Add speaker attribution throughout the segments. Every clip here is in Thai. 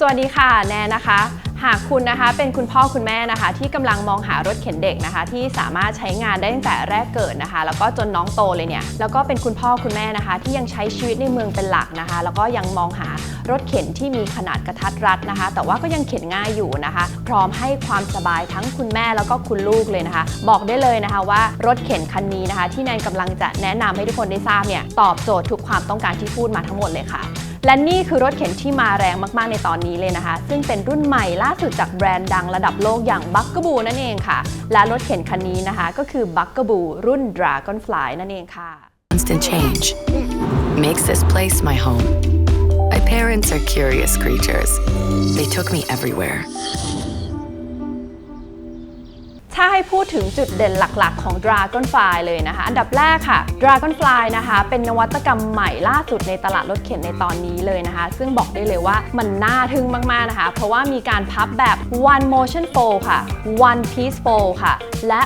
Speaker 1: สวัสดีค่ะแนนนะคะ หากคุณนะคะเป็นคุณพ่อคุณแม่นะคะ ที่กำลังมองหารถเข็นเด็กนะคะ ที่สามารถใช้งานได้ตั้งแต่แรกเกิดนะคะ แล้วก็จนน้องโตเลยเนี่ยแล้วก็เป็นคุณพ่อคุณแม่นะคะ ที่ยังใช้ชีวิตในเมืองเป็นหลักนะคะ แล้วก็ยังมองหารถเข็นที่มีขนาดกระทัดรัดนะคะ แต่ว่าก็ยังเข็นง่ายอยู่นะคะ พร้อมให้ความสบายทั้งคุณแม่แล้วก็คุณลูกเลยนะคะ บอกได้เลยนะคะว่ารถเข็นคันนี้นะคะ ที่แนนกำลังจะแนะนำให้ทุกคนได้ทราบเนี่ยตอบโจทย์ทุกความต้องการที่พูดมาทั้งหมดเลยค่ะ และนี่คือรถเข็นที่มาแรงมากๆในตอนนี้เลยนะคะ ซึ่งเป็นรุ่นใหม่ล่าสุดจากแบรนด์ดังระดับโลกอย่างบัคกบูนั่นเองค่ะ และรถเข็นคันนี้นะคะก็คือบัคกบูรุ่น Dragonfly นั่นเองค่ะ
Speaker 2: Constant change makes this place my home. My parents are curious creatures. They took me everywhere.
Speaker 1: ถ้าให้พูดถึงจุดเด่นหลักๆ ของ Dragonfly เลยนะคะ อันดับแรกค่ะ Dragonfly นะคะ เป็นนวัตกรรมใหม่ล่าสุดในตลาดรถเข็นในตอนนี้เลยนะคะ ซึ่งบอกได้เลยว่ามันน่าทึ่งมากๆนะคะ เพราะว่ามีการพับแบบ one motion fold ค่ะ one piece fold ค่ะ และ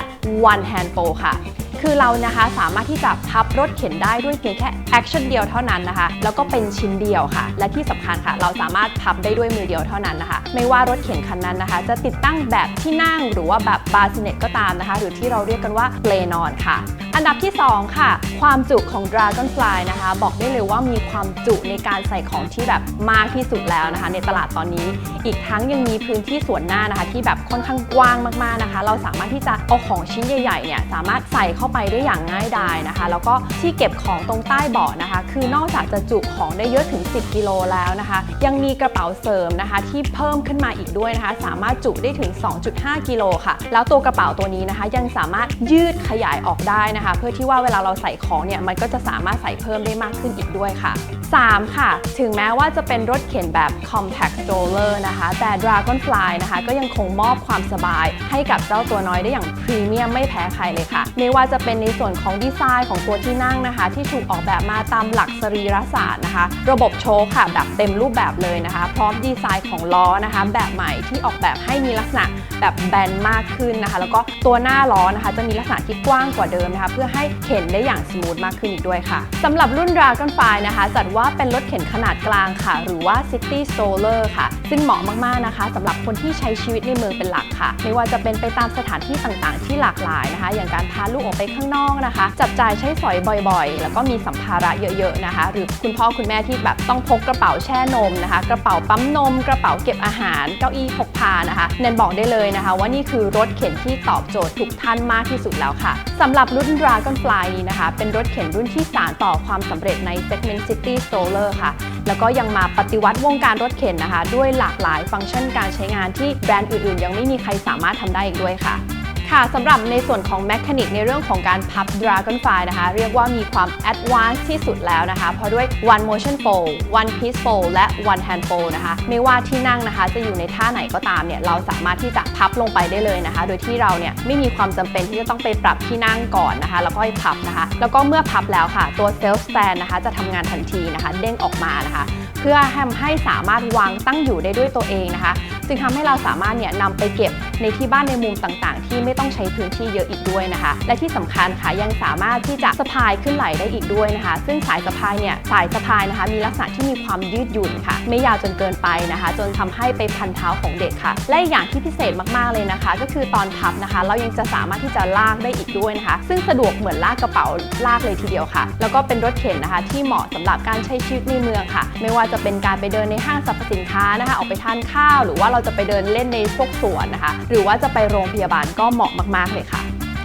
Speaker 1: one hand fold ค่ะ คือเรานะคะสามารถที่จะพับรถเข็นได้ด้วยเพียงแค่แอคชั่นเดียวเท่านั้นนะคะ แล้วก็เป็นชิ้นเดียวค่ะ และที่สำคัญค่ะ เราสามารถพับได้ด้วยมือเดียวเท่านั้นนะคะ ไม่ว่ารถเข็นคันนั้นนะคะ จะติดตั้งแบบที่นั่งหรือว่าแบบบาสเนตก็ตามนะคะ หรือที่เราเรียกกันว่าเปลนอนค่ะ อันดับที่ 2 ค่ะ ความจุของ Dragonfly นะคะ บอกได้เลยว่ามีความจุในการใส่ของที่แบบมากที่สุดแล้วนะคะ ในตลาดตอนนี้ อีกทั้งยังมีพื้นที่ส่วนหน้านะคะ ที่แบบค่อนข้างกว้างมากๆนะคะ เราสามารถที่จะเอาของชิ้นใหญ่ๆเนี่ยสามารถใส่เข้าไปได้อย่างง่ายดายนะคะ แล้วก็ที่เก็บของตรงใต้เบาะนะคะ คือนอกจากจะจุของได้เยอะถึง 10 กิโลแล้วนะคะ ยังมีกระเป๋าเสริมนะคะ ที่เพิ่มขึ้นมาอีกด้วยนะคะ สามารถจุได้ถึง 2.5 กิโลค่ะ แล้วตัวกระเป๋าตัวนี้นะคะ ยังสามารถยืดขยายออกได้นะคะเพื่อที่ว่าเวลาเราใส่ของเนี่ยมันก็จะสามารถใส่เพิ่มได้มากขึ้นอีกด้วยค่ะ 3 ค่ะ ถึงแม้ว่าจะเป็นรถเข็นแบบ compact stroller นะคะ แต่ Dragonfly นะคะก็ยังคงมอบความสบายให้กับเจ้าตัวน้อยได้อย่างพรีเมียมไม่แพ้ใครเลยค่ะ ไม่ว่าจะเป็นในส่วนของดีไซน์ของตัวที่นั่งนะคะ ที่ถูกออกแบบมาตามหลักสรีรศาสตร์นะคะ ระบบโชคค่ะแบบเต็มรูปแบบเลยนะคะ พร้อมดีไซน์ของล้อนะคะ แบบใหม่ที่ออกแบบให้มีลักษณะแบบแบนมากขึ้นนะคะ แล้วก็ตัวหน้าล้อนะคะ จะมีลักษณะที่กว้างกว่าเดิมนะคะพื่อให้เข็นได้อย่างสมูทมากขึ้นอีกด้วยค่ะสำหรับรุ่น Dragonfly นะคะ จัดว่าเป็นรถเข็นขนาดกลางค่ะ หรือว่า City Stroller ค่ะ ซึ่งเหมาะมากๆนะคะสำหรับคนที่ใช้ชีวิตในเมืองเป็นหลักค่ะ ไม่ว่าจะเป็นไปตามสถานที่ต่างๆ ที่หลากหลายนะคะ อย่างการพาลูกออกไปข้างนอกนะคะ จับจ่ายใช้สอยบ่อยๆ แล้วก็มีสัมภาระเยอะๆนะคะ หรือคุณพ่อคุณแม่ที่แบบต้องพกกระเป๋าแช่นมนะคะ กระเป๋าปั๊มนม กระเป๋าเก็บอาหาร เก้าอี้พกพานะคะแนนบอกได้เลยนะคะ ว่านี่คือรถเข็นที่ตอบโจทย์ทุกท่านมากที่สุดแล้วค่ะสำหรับรุ่น Dragonfly นี้นะคะ เป็นรถเข็นรุ่นที่สานต่อความสำเร็จใน segment City Stroller ค่ะ แล้วก็ยังมาปฏิวัติวงการรถเข็นนะคะ ด้วยหลากหลายฟังก์ชันการใช้งานที่แบรนด์อื่นๆ ยังไม่มีใครสามารถทำได้อีกด้วยค่ะ ค่ะสำหรับในส่วนของแมคานิกในเรื่องของการพับ Dragonfly นะคะ เรียกว่ามีความ Advanced ที่สุดแล้วนะคะ เพราะด้วย One Motion Fold One Piece Fold และ One Hand Fold นะคะ ไม่ว่าที่นั่งนะคะจะอยู่ในท่าไหนก็ตามเนี่ย เราสามารถที่จะพับลงไปได้เลยนะคะ โดยที่เราเนี่ยไม่มีความจำเป็นที่จะต้องไปปรับที่นั่งก่อนนะคะ แล้วก็ให้พับนะคะ แล้วก็เมื่อพับแล้วค่ะ ตัว Self Stand นะคะ จะทำงานทันทีนะคะ เด้งออกมานะคะ เพื่อทำให้สามารถวางตั้งอยู่ได้ด้วยตัวเองนะคะ จึงทำให้เราสามารถเนี่ยนำไปเก็บในที่บ้านในมุมต่างๆ ที่ไม่ต้องใช้พื้นที่เยอะอีกด้วยนะคะ และที่สำคัญค่ะยังสามารถที่จะสะพายขึ้นไหลได้อีกด้วยนะคะ ซึ่งสายสะพายเนี่ยสายสะพายนะคะ มีลักษณะที่มีความยืดหยุ่นค่ะ ไม่ยาวจนเกินไปนะคะ จนทำให้ไปพันเท้าของเด็กค่ะ และอีกอย่างที่พิเศษมากๆเลยนะคะ ก็คือตอนพับนะคะ เรายังจะสามารถที่จะลากได้อีกด้วยนะคะ ซึ่งสะดวกเหมือนลากกระเป๋าลากเลยทีเดียวค่ะ แล้วก็เป็นรถเข็นนะคะ ที่เหมาะสำหรับการใช้ชีวิตในเมืองค่ะ ไม่ว่าจะเป็นการไปเดินในห้างสรรพสินค้านะคะ ออกไปทานข้าวหรือว่าเราจะไปเดินเล่นในพวกสวนนะคะ หรือว่าจะไปโรงพยาบาลก็เหมาะมาก ๆ เลยค่ะ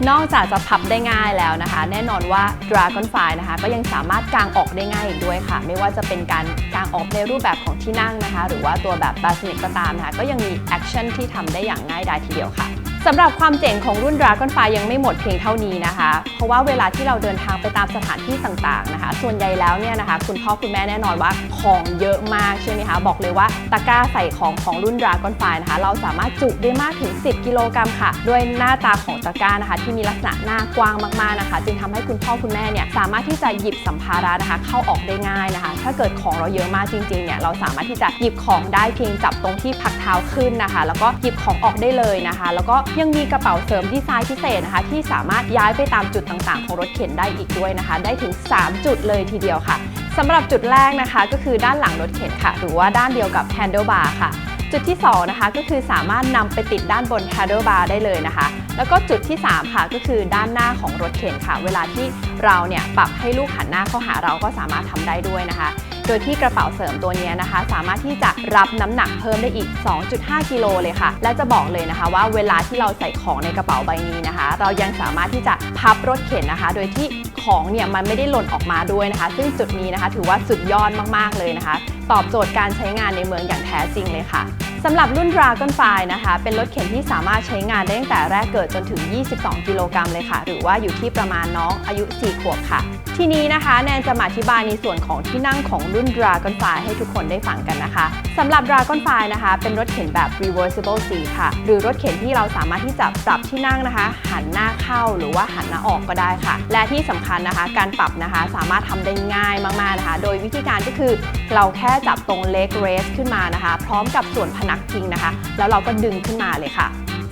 Speaker 1: นอกจากจะพับได้ง่ายแล้วนะคะ แน่นอนว่า Dragonfly นะคะ ก็ยังสามารถกางออกได้ง่ายอีกด้วยค่ะ ไม่ว่าจะเป็นการกางออกในรูปแบบของที่นั่งนะคะ หรือว่าตัวแบบบาสเนตก็ตามนะคะ ก็ยังมีแอคชั่นที่ทำได้อย่างง่ายดายทีเดียวค่ะ สำหรับความเจ๋งของรุ่น Dragonfly ยังไม่หมดเพียงเท่านี้นะคะ เพราะว่าเวลาที่เราเดินทางไปตามสถานที่ต่างๆนะคะ ส่วนใหญ่แล้วเนี่ยนะคะ คุณพ่อคุณแม่แน่นอนว่าของเยอะมากใช่ไหมคะ บอกเลยว่าตะกร้าใส่ของของรุ่น Dragonfly นะคะ เราสามารถจุได้มากถึง 10 กิโลกรัมค่ะ ด้วยหน้าตาของตะกร้านะคะ ที่มีลักษณะหน้ากว้างมากๆนะคะ จึงทำให้คุณพ่อคุณแม่เนี่ยสามารถที่จะหยิบสัมภาระนะคะ เข้าออกได้ง่ายนะคะ ถ้าเกิดของเราเยอะมากจริงๆเนี่ยเราสามารถที่จะหยิบของได้เพียงจับตรงที่พักเท้าขึ้นนะคะ แล้วก็หยิบของออกได้เลยนะคะ แล้วก็ยังมีกระเป๋าเสริมดีไซน์พิเศษนะคะ ที่สามารถย้ายไปตามจุดต่างๆ ของรถเข็นได้อีกด้วยนะคะ ได้ถึง 3 จุดเลยทีเดียวค่ะสำหรับจุดแรกนะคะ ก็คือด้านหลังรถเข็นค่ะ หรือว่าด้านเดียวกับ handlebar ค่ะจุดที่2นะคะก็คือสามารถนำไปติดด้านบน handlebar ได้เลยนะคะ แล้วก็จุดที่ 3 ค่ะก็คือด้านหน้าของรถเข็นค่ะ เวลาที่เราเนี่ยปรับให้ลูกหันหน้าเข้าหาเราก็สามารถทำได้ด้วยนะคะ โดยที่กระเป๋าเสริมตัวนี้นะคะ สามารถที่จะรับน้ำหนักเพิ่มได้อีก 2.5 กิโลเลยค่ะ และจะบอกเลยนะคะว่าเวลาที่เราใส่ของในกระเป๋าใบนี้นะคะ เรายังสามารถที่จะพับรถเข็นนะคะ โดยที่ของเนี่ยมันไม่ได้หล่นออกมาด้วยนะคะ ซึ่งจุดนี้นะคะ ถือว่าสุดยอดมากๆเลยนะคะ ตอบโจทย์การใช้งานในเมืองอย่างแท้จริงเลยค่ะ สำหรับรุ่น Dragonfly นะคะ เป็นรถเข็นที่สามารถใช้งานได้ตั้งแต่แรกเกิดจนถึง 22 กิโลกรัมเลยค่ะ หรือว่าอยู่ที่ประมาณน้องอายุ 4 ขวบค่ะ ทีนี้นะคะแนนจะมาอธิบายในส่วนของที่นั่งของรุ่น Dragonfly ให้ทุกคนได้ฟังกันนะคะสำหรับ Dragonfly นะคะ เป็นรถเข็นแบบ reversible seat ค่ะ หรือรถเข็นที่เราสามารถที่จะปรับที่นั่งนะคะ หันหน้าเข้าหรือว่าหันหน้าออกก็ได้ค่ะ และที่สำคัญนะคะ การปรับนะคะสามารถทำได้ง่ายมากๆนะคะ โดยวิธีการก็คือเราแค่จับตรง leg raise ขึ้นมานะคะ พร้อมกับส่วนพนังกพิงนะคะ แล้วเราก็ดึงขึ้นมาเลยค่ะ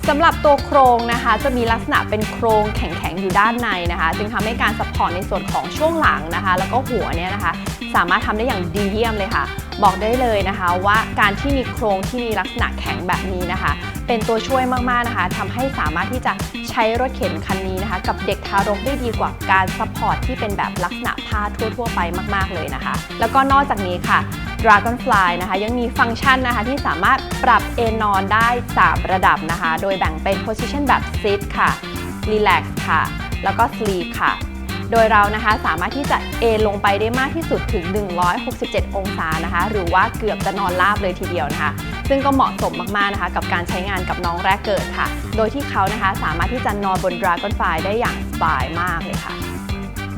Speaker 1: สำหรับตัวโครงนะคะ จะมีลักษณะเป็นโครงแข็งๆอยู่ด้านในนะคะ จึงทำให้การสปอร์ตในส่วนของช่วงหลังนะคะ แล้วก็หัวเนี่ยนะคะ สามารถทำได้อย่างดีเยี่ยมเลยค่ะ บอกได้เลยนะคะว่าการที่มีโครงที่มีลักษณะแข็งแบบนี้นะคะ เป็นตัวช่วยมากๆนะคะทำให้สามารถที่จะใช้รถเข็นคันนี้นะคะ กับเด็กทารกได้ดีกว่าการซัพพอร์ตที่เป็นแบบลักษณะผ้าทั่ว ๆ ไปมาก ๆ เลยนะคะ แล้วก็นอกจากนี้ค่ะ Dragonfly นะคะยังมีฟังก์ชันนะคะที่สามารถปรับเอนนอนได้ 3 ระดับนะคะ โดยแบ่งเป็น position แบบ sit ค่ะ relax ค่ะ แล้วก็ sleep ค่ะ โดยเรานะคะสามารถที่จะเอนลงไปได้มากที่สุดถึง 167 องศานะคะ หรือว่าเกือบจะนอนราบเลยทีเดียวนะคะ ซึ่งก็เหมาะสมมากๆนะคะ กับการใช้งานกับน้องแรกเกิดค่ะ โดยที่เขานะคะสามารถที่จะนอนบน Dragonfly ได้อย่างสบายมากเลยค่ะ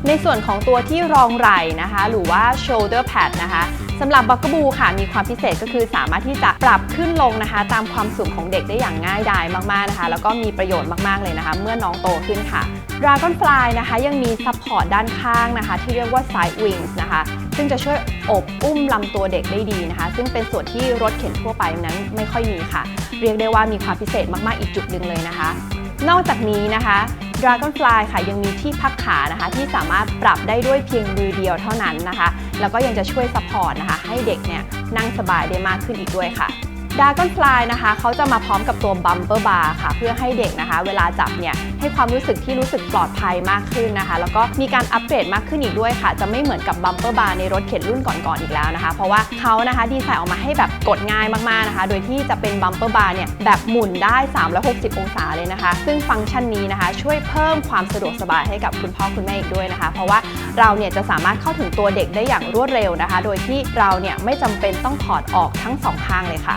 Speaker 1: ในส่วนของตัวที่รองไหล่นะคะ หรือว่า shoulder pad นะคะ สำหรับบักกบูค่ะมีความพิเศษก็คือสามารถที่จะปรับขึ้นลงนะคะ ตามความสูงของเด็กได้อย่างง่ายดายมากๆนะคะ แล้วก็มีประโยชน์มากๆเลยนะคะ เมื่อน้องโตขึ้นค่ะ Dragonfly นะคะยังมีซัพพอร์ตด้านข้างนะคะ ที่เรียกว่า side wings นะคะ ซึ่งจะช่วยอบอุ้มลำตัวเด็กได้ดีนะคะ ซึ่งเป็นส่วนที่รถเข็นทั่วไปนั้นไม่ค่อยมีค่ะ เรียกได้ว่ามีความพิเศษมากๆอีกจุดหนึ่งเลยนะคะ นอกจากนี้นะคะ Dragonfly ค่ะยังมีที่พักขานะคะ ที่สามารถปรับได้ด้วยเพียงมือเดียวเท่านั้นนะคะ แล้วก็ยังจะช่วยซัพพอร์ตนะคะ ให้เด็กเนี่ยนั่งสบายได้มากขึ้นอีกด้วยค่ะ Dragonfly นะคะเขาจะมาพร้อมกับตัว Bumper Bar ค่ะ เพื่อให้เด็กนะคะ เวลาจับเนี่ยให้ความรู้สึกที่รู้สึกปลอดภัยมากขึ้นนะคะ แล้วก็มีการอัปเกรดมากขึ้นอีกด้วยค่ะ จะไม่เหมือนกับ Bumper Bar ในรถเข็นรุ่นก่อนๆอีกแล้วนะคะ เพราะว่าเขานะคะดีไซน์ออกมาให้แบบกดง่ายมากๆนะคะ โดยที่จะเป็น Bumper Bar เนี่ยแบบหมุนได้ 360 องศาเลยนะคะ ซึ่งฟังก์ชันนี้นะคะ ช่วยเพิ่มความสะดวกสบายให้กับคุณพ่อคุณแม่อีกด้วยนะคะ เพราะว่าเราเนี่ยจะสามารถเข้าถึงตัวเด็กได้อย่างรวดเร็วนะคะ โดยที่เราเนี่ยไม่จำเป็นต้องถอดออกทั้งสองข้างเลยค่ะ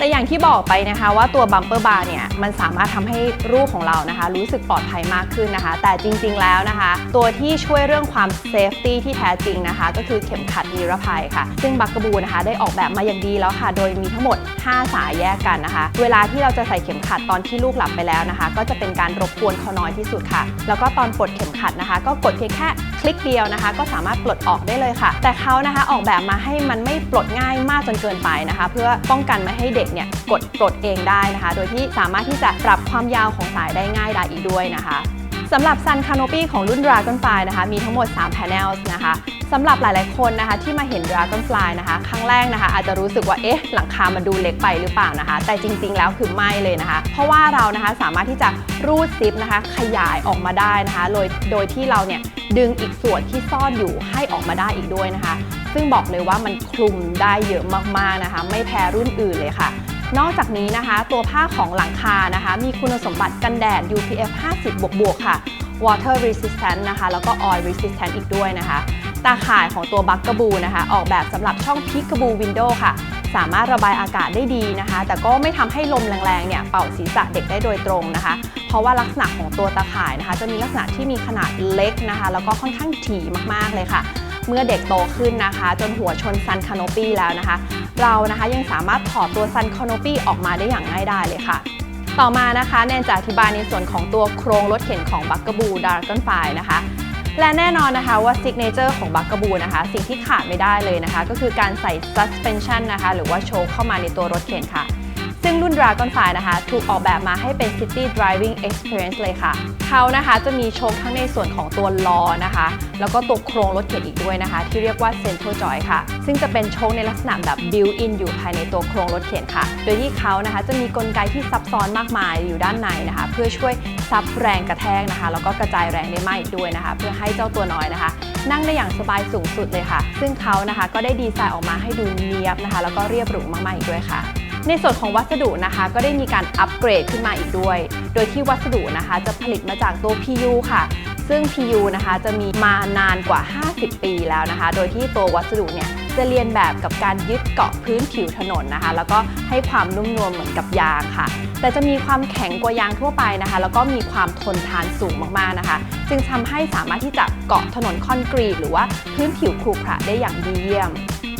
Speaker 1: แต่อย่างที่บอกไปนะคะว่าตัวบัมเปอร์บาร์เนี่ยมันสามารถทำให้รูปของเรานะคะ รู้สึกปลอดภัยมากขึ้นนะคะ แต่จริงๆแล้วนะคะ ตัวที่ช่วยเรื่องความเซฟตี้ที่แท้จริงนะคะ ก็คือเข็มขัดนิรภัยค่ะ ซึ่งบักกบูนะคะได้ออกแบบมาอย่างดีแล้วค่ะ โดยมีทั้งหมด 5 สายแยกกันนะคะ เวลาที่เราจะใส่เข็มขัดตอนที่ลูกหลับไปแล้วนะคะ ก็จะเป็นการรบกวนเขาน้อยที่สุดค่ะ แล้วก็ตอนปลดเข็มขัดนะคะ ก็กดเพียงแค่คลิกเดียวนะคะ ก็สามารถปลดออกได้เลยค่ะ แต่เขานะคะออกแบบมาให้มันไม่ปลดง่ายมากจนเกินไปนะคะ เพื่อป้องกันไม่ให้เด็กเนี่ยกดปลดเองได้นะคะ โดยที่สามารถที่จะปรับความยาวของสายได้ง่ายได้อีกด้วยนะคะสำหรับ Sun Canopy ของรุ่น Dragonfly นะคะ มีทั้งหมด 3 panels นะคะสำหรับหลาย ๆ คนนะคะที่มาเห็น Dragonfly นะคะ ครั้งแรกนะคะ อาจจะรู้สึกว่า เอ๊ะ หลังคามันดูเล็กไปหรือเปล่านะคะ แต่จริง ๆ แล้วคือไม่เลยนะคะ เพราะว่าเรานะคะสามารถที่จะรูดซิปนะคะ ขยายออกมาได้นะคะ โดยโดยที่เราเนี่ยดึงอีกส่วนที่ซ่อนอยู่ให้ออกมาได้อีกด้วยนะคะ ซึ่งบอกเลยว่ามันคลุมได้เยอะมากๆนะคะ ไม่แพ้รุ่นอื่นเลยค่ะ นอกจากนี้นะคะ ตัวผ้าของหลังคานะคะ มีคุณสมบัติกันแดด UPF 50 บวกบวกๆค่ะ water resistant นะคะ แล้วก็ oil resistant อีกด้วยนะคะ ตาข่ายของตัวบักกบูนะคะ ออกแบบสำหรับช่องพิกกบูวินโดว์ค่ะ สามารถระบายอากาศได้ดีนะคะ แต่ก็ไม่ทำให้ลมแรงๆ เนี่ย เป่าศีรษะเด็กได้โดยตรงนะคะ เพราะว่าลักษณะของตัวตาข่ายนะคะ จะมีลักษณะที่มีขนาดเล็กนะคะ แล้วก็ค่อนข้างถี่มากๆเลยค่ะ เมื่อเด็กโตขึ้นนะคะ จนหัวชนซันคานปีแล้วนะคะ เรานะคะยังสามารถถอดตัวซันคานปีออกมาได้อย่างง่ายดายเลยค่ะต่อมานะคะแนนจะอธิบายในส่วนของตัวโครงรถเข็นของบักกบูดาร์กอนไฟนะคะ และแน่นอนนะคะว่าซิกเนเจอร์ของบักกบูนะคะ สิ่งที่ขาดไม่ได้เลยนะคะ ก็คือการใส่ suspension นะคะ หรือว่าโชว์เข้ามาในตัวรถเข็นค่ะ ซึ่งรุ่น Dragonfly นะคะ ถูกออกแบบมาให้เป็น City Driving Experience เลยค่ะ เขานะคะจะมีโชคทั้งในส่วนของตัวล้อนะคะ แล้วก็ตัวโครงรถเข็นอีกด้วยนะคะ ที่เรียกว่า Central Joy ค่ะ ซึ่งจะเป็นโชคในลักษณะแบบ built-in อยู่ภายในตัวโครงรถเข็นค่ะ โดยที่เขานะคะจะมีกลไกที่ซับซ้อนมากมายอยู่ด้านในนะคะ เพื่อช่วยซับแรงกระแทกนะคะ แล้วก็กระจายแรงได้มากอีกด้วยนะคะ เพื่อให้เจ้าตัวน้อยนะคะ นั่งได้อย่างสบายสูงสุดเลยค่ะ ซึ่งเขานะคะก็ได้ดีไซน์ออกมาให้ดูเนียบนะคะ แล้วก็เรียบหรูมากๆอีกด้วยค่ะ ในส่วนของวัสดุนะคะก็ได้มีการอัปเกรดขึ้นมาอีกด้วย โดยที่วัสดุนะคะจะผลิตมาจากตัว PU ค่ะ ซึ่ง PU นะคะจะมีมานานกว่า 50 ปีแล้วนะคะ โดยที่ตัววัสดุเนี่ยจะเรียนแบบกับการยึดเกาะพื้นผิวถนนนะคะ แล้วก็ให้ความนุ่มนวลเหมือนกับยางค่ะ แต่จะมีความแข็งกว่ายางทั่วไปนะคะ แล้วก็มีความทนทานสูงมากๆนะคะ จึงทำให้สามารถที่จะเกาะถนนคอนกรีต หรือว่าพื้นผิวขรุขระได้อย่างดีเยี่ยม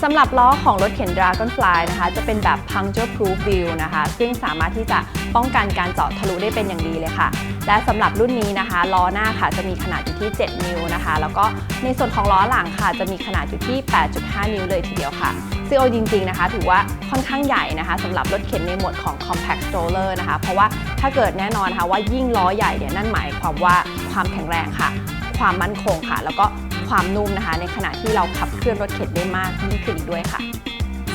Speaker 1: สำหรับล้อของรถเข็น Dragonfly นะคะ จะเป็นแบบ puncture proof wheel นะคะ ซึ่งสามารถที่จะป้องกันการเจาะทะลุได้เป็นอย่างดีเลยค่ะ และสำหรับรุ่นนี้นะคะล้อหน้าค่ะจะมีขนาดอยู่ที่ 7 นิ้วนะคะ แล้วก็ในส่วนของล้อหลังค่ะ จะมีขนาดอยู่ที่ 8.5 นิ้วเลยทีเดียวค่ะซึ่งเอาจริงๆนะคะ ถือว่าค่อนข้างใหญ่นะคะสำหรับรถเข็นในหมวดของ compact stroller นะคะ เพราะว่าถ้าเกิดแน่นอนนะคะว่ายิ่งล้อใหญ่เนี่ยนั่นหมายความว่าความแข็งแรงค่ะ ความมั่นคงค่ะ แล้วก็ ความนุ่มนะคะ ในขณะที่เราขับเคลื่อนรถเข็นได้มากยิ่งขึ้นอีกด้วยค่ะ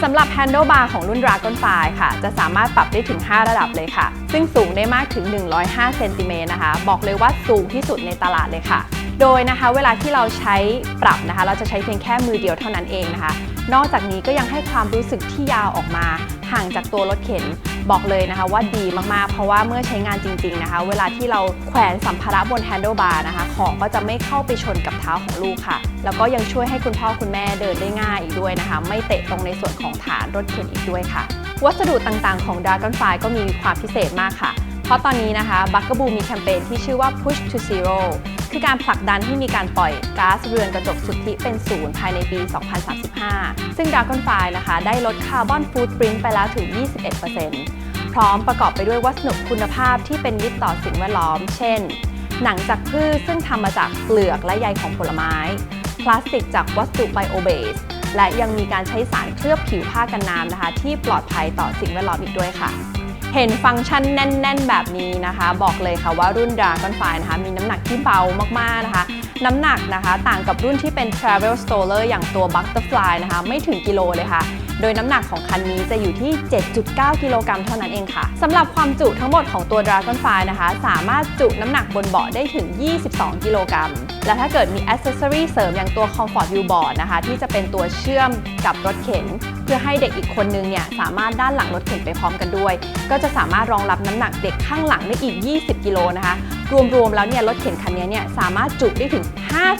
Speaker 1: สำหรับ handlebar ของรุ่น Dragonfly ค่ะ จะสามารถปรับได้ถึง 5 ระดับเลยค่ะ ซึ่งสูงได้มากถึง 105 เซนติเมตรนะคะ บอกเลยว่าสูงที่สุดในตลาดเลยค่ะ โดยนะคะเวลาที่เราใช้ปรับนะคะ เราจะใช้เพียงแค่มือเดียวเท่านั้นเองนะคะ นอกจากนี้ก็ยังให้ความรู้สึกที่ยาวออกมา ห่างจากตัวรถเข็น บอกเลยนะคะว่าดีมากๆ เพราะว่าเมื่อใช้งานจริง ๆนะคะ เวลาที่เราแขวนสัมภาระบนแฮนเดิลบาร์นะคะ ของก็จะไม่เข้าไปชนกับเท้าของลูกค่ะ แล้วก็ยังช่วยให้คุณพ่อคุณแม่เดินได้ง่ายอีกด้วยนะคะ ไม่เตะตรงในส่วนของฐานรถเข็นอีกด้วยค่ะ วัสดุต่างๆของ Dragonfly ก็มีความพิเศษมากค่ะ เพราะตอนนี้นะคะบั g กบูมีแคมเปญที่ชื่อว่า Push to Zero คือการผลักดันให้มีการปล่อยก๊าซเรือนกระจกสุทธิเป็นศูนย์ภายในปี 2035 ซึ่ง Dragonfly นะคะได้ลดคาร์บอนฟูตปรินต์ไปแล้วถึง 21%พร้อมประกอบไปด้วยวัสดุคุณภาพที่เป็นมิตรต่อสิ่งแวดล้อม เช่น หนังจากพืชซึ่งทำมาจากเปลือกและใยของผลไม้ พลาสติกจากวัสดุไบโอเบสและยังมีการใช้สารเคลือบผิวผ้ากันน้ำนะคะ ที่ปลอดภัยต่อสิ่งแวดล้อมอีกด้วยค่ะ เห็นฟังก์ชันแน่น ๆ แบบนี้นะคะ บอกเลยค่ะว่ารุ่น Dragon f i นะคะมีน้ำหนักที่เบามากๆนะคะ น้ำหนักนะคะ ต่างกับรุ่นที่เป็น Travel Stroller อย่างตัว Butterfly นะคะ ไม่ถึงกิโลเลยค่ะ ดยน้ำหนักของคันนี้จะอยู่ที่ 7.9 กิโลกรัมเท่านั้นเองค่ะสำหรับความจุทั้งหมดของตัว Dragonfly นะคะ สามารถจุน้ำหนักบนเบาะได้ถึง 22 กิโลกรัม และถ้าเกิดมี accessory เสริมอย่างตัว Comfort View Board นะคะ ที่จะเป็นตัวเชื่อมกับรถเข็น เพื่อให้เด็กอีกคนนึงเนี่ยสามารถด้านหลังรถเข็นไปพร้อมกันด้วย ก็จะสามารถรองรับน้ำหนักเด็กข้างหลังได้อีก 20 กิโลนะคะรวมๆ แล้วเนี่ยรถเข็นคันนี้เนี่ยสามารถจุได้ถึง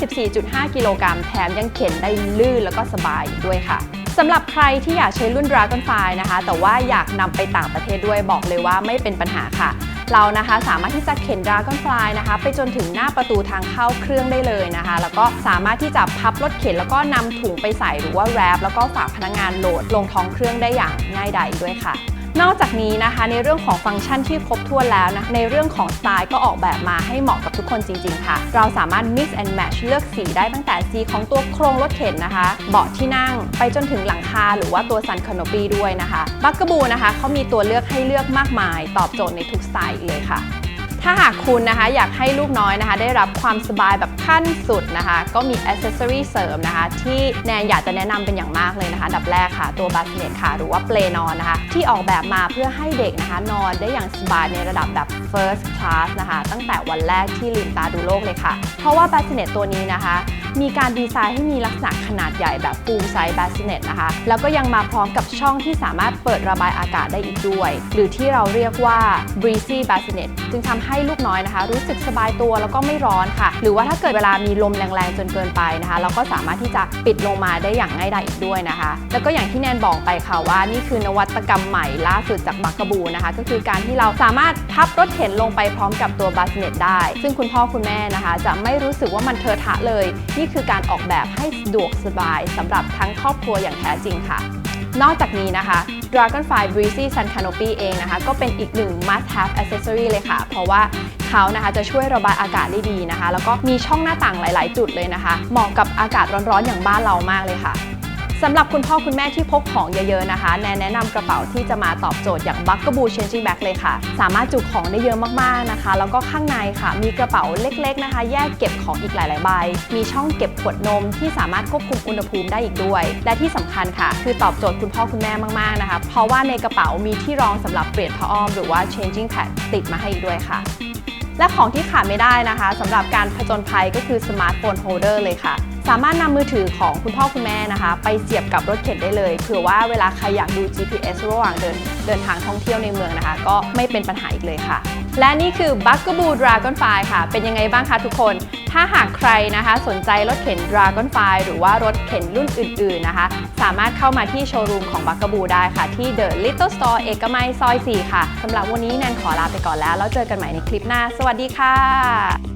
Speaker 1: 54.5 กิโลกรัมแถมยังเข็นได้ลื่นแล้วก็สบายอีกด้วยค่ะ สำหรับใครที่อยากใช้รุ่น Dragonfly นะคะ แต่ว่าอยากนำไปต่างประเทศด้วยบอกเลยว่าไม่เป็นปัญหาค่ะ เรานะคะสามารถที่จะเข็น Dragonfly นะคะ ไปจนถึงหน้าประตูทางเข้าเครื่องได้เลยนะคะ แล้วก็สามารถที่จะพับรถเข็น แล้วก็นำถุงไปใส่หรือว่าแรปแล้วก็ฝากพนักงานโหลดลงท้องเครื่องได้อย่างง่ายดายด้วยค่ะ นอกจากนี้นะคะในเรื่องของฟังก์ชันที่ครบถ้วนแล้วนะในเรื่องของสไตล์ก็ออกแบบมาให้เหมาะกับทุกคนจริง ๆ ค่ะ เราสามารถ mix and match เลือกสีได้ตั้งแต่สีของตัวโครงรถเข็นนะคะ เบาะที่นั่งไปจนถึงหลังคาหรือว่าตัวซันค a นปีด้วยนะคะบักกบูนะคะเขามีตัวเลือกให้เลือกมากมาย ตอบโจทย์ในทุกสไตล์เลยค่ะ ถ้าหากคุณนะคะอยากให้ลูกน้อยนะคะ ได้รับความสบายแบบขั้นสุดนะคะ ก็มีอ c e s s o r y เสริมนะคะ ที่แนนอยากจะแนะนำเป็นอย่างมากเลยนะคะ ดับแรกค่ะ ตัวบาสเนตค่ะ หรือว่าเปลนอนนะคะ ที่ออกแบบมาเพื่อให้เด็กนะคะ นอนได้อย่างสบายในระดับแบบ first class นะคะ ตั้งแต่วันแรกที่ลืมตาดูโลกเลยค่ะ เพราะว่าบาสเนตตัวนี้นะคะมีการดีไซน์ให้มีลักษณะขนาดใหญ่แบบ full size bassinet นะคะ แล้วก็ยังมาพร้อมกับช่องที่สามารถเปิดระบายอากาศได้อีกด้วย หรือที่เราเรียกว่า breezy bassinet จึงทำให้ให้ลูกน้อยนะคะ รู้สึกสบายตัวแล้วก็ไม่ร้อนค่ะ หรือว่าถ้าเกิดเวลามีลมแรงๆจนเกินไปนะคะ เราก็สามารถที่จะปิดลงมาได้อย่างง่ายดายอีกด้วยนะคะ แล้วก็อย่างที่แนนบอกไปค่ะว่านี่คือนวัตกรรมใหม่ล่าสุดจากบักกบูนะคะ ก็คือการที่เราสามารถพับรถเข็นลงไปพร้อมกับตัวบัสเน็ตได้ ซึ่งคุณพ่อคุณแม่นะคะ จะไม่รู้สึกว่ามันเทอะทะเลย นี่คือการออกแบบให้สะดวกสบายสำหรับทั้งครอบครัวอย่างแท้จริงค่ะ นอกจากนี้นะคะ Dragonfly Breezy Sun Canopy เองนะคะ ก็เป็นอีกหนึ่ง must have accessory เลยค่ะ เพราะว่าเขานะคะจะช่วยระบายอากาศได้ดีนะคะ แล้วก็มีช่องหน้าต่างหลาย ๆ จุดเลยนะคะ เหมาะกับอากาศร้อน ๆ อย่างบ้านเรามากเลยค่ะ สำหรับคุณพ่อคุณแม่ที่พกของเยอะๆนะคะ แนนแนะนำกระเป๋าที่จะมาตอบโจทย์อย่าง b u g a b o o Changing Bag เลยค่ะ สามารถจุของได้เยอะมากๆนะคะ แล้วก็ข้างในค่ะ มีกระเป๋าเล็กๆนะคะ แยกเก็บของอีกหลายๆใบ มีช่องเก็บขวดนมที่สามารถควบคุมอุณหภูมิได้อีกด้วย และที่สำคัญค่ะ คือตอบโจทย์คุณพ่อคุณแม่มากๆนะคะ เพราะว่าในกระเป๋ามีที่รองสำหรับเปลี่ยนผ้าอ้อมหรือว่า changing pad ติดมาให้อีกด้วยค่ะและของที่ขาดไม่ได้นะคะสำหรับการผจญภัยก็คือสมาร์ทโฟนโฮลเดอร์เลยค่ะ สามารถนำมือถือของคุณพ่อคุณแม่นะคะ ไปเสียบกับรถเข็นได้เลยเผื่อว่าเวลาใครอยากดู GPS ระหว่างเดินเดินทางท่องเที่ยวในเมืองนะคะ ก็ไม่เป็นปัญหาอีกเลยค่ะ และนี่คือ b u g a b o o Dragonfly ค่ะ เป็นยังไงบ้างคะทุกคน ถ้าหากใครนะคะ สนใจรถเข็น Dragonfly หรือว่ารถเข็นรุ่นอื่นๆนะคะ สามารถเข้ามาที่โชว์รูมของ b u g a b o o ได้ค่ะ ที่ The Little Store เอกมัยซอย 4 ค่ะสำหรับวันนี้แนนขอลาไปก่อนแล้วแล้วเจอกันใหม่ในคลิปหน้า สวัสดีค่ะ